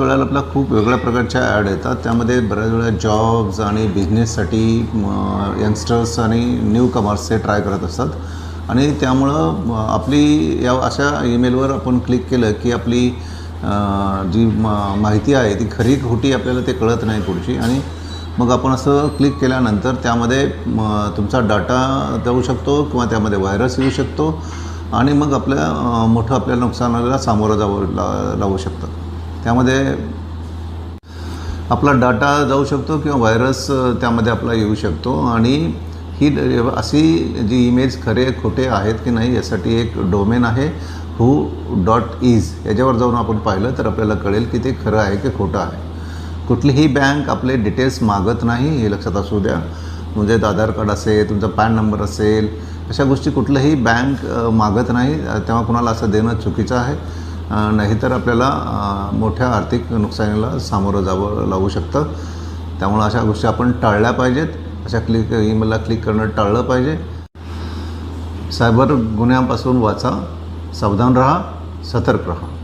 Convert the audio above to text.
वेळेला आपल्या खूप वेगळ्या प्रकारच्या ॲड येतात. त्यामध्ये बऱ्याच वेळा जॉब्स आणि बिझनेससाठी यंगस्टर्स आणि न्यू कमर्सचे ट्राय करत असतात. आणि त्यामुळं आपली या अशा ईमेलवर आपण क्लिक केलं की आपली जी माहिती आहे ती खरी खोटी आपल्याला ते कळत नाही पुढची. आणि मग आपण असं क्लिक केल्यानंतर त्यामध्ये तुमचा डाटा जाऊ शकतो किंवा त्यामध्ये व्हायरस येऊ शकतो आणि मग आपल्या मोठं आपल्या नुकसानाला सामोरं जावं ला लावू शकतं. त्यामध्ये आपला डाटा जाऊ शकतो किंवा व्हायरस त्यामध्ये आपला येऊ शकतो. आणि ही अशी जी इमेज खरे खोटे आहेत की नाही यासाठी एक डोमेन आहे हू डॉट इज याच्यावर जाऊन आपण पाहिलं तर आपल्याला कळेल की ते खरं आहे की खोटं आहे. कुठलीही बँक आपले डिटेल्स मागत नाही हे लक्षात असू द्या. म्हणजे आधार कार्ड असेल तुमचा पॅन नंबर असेल अशा गोष्टी कुठलंही बँक मागत नाही. तेव्हा कुणाला असं देणं चुकीचं आहे. नाहीतर आपल्याला मोठ्या आर्थिक नुकसानीला सामोरं जावं लागू शकतं. त्यामुळं अशा गोष्टी आपण टाळल्या पाहिजेत. अशा क्लिक ईमेलला क्लिक करणं टाळलं पाहिजे. सायबर गुन्ह्यांपासून वाचा. सावधान रहा. सतर्क रहा.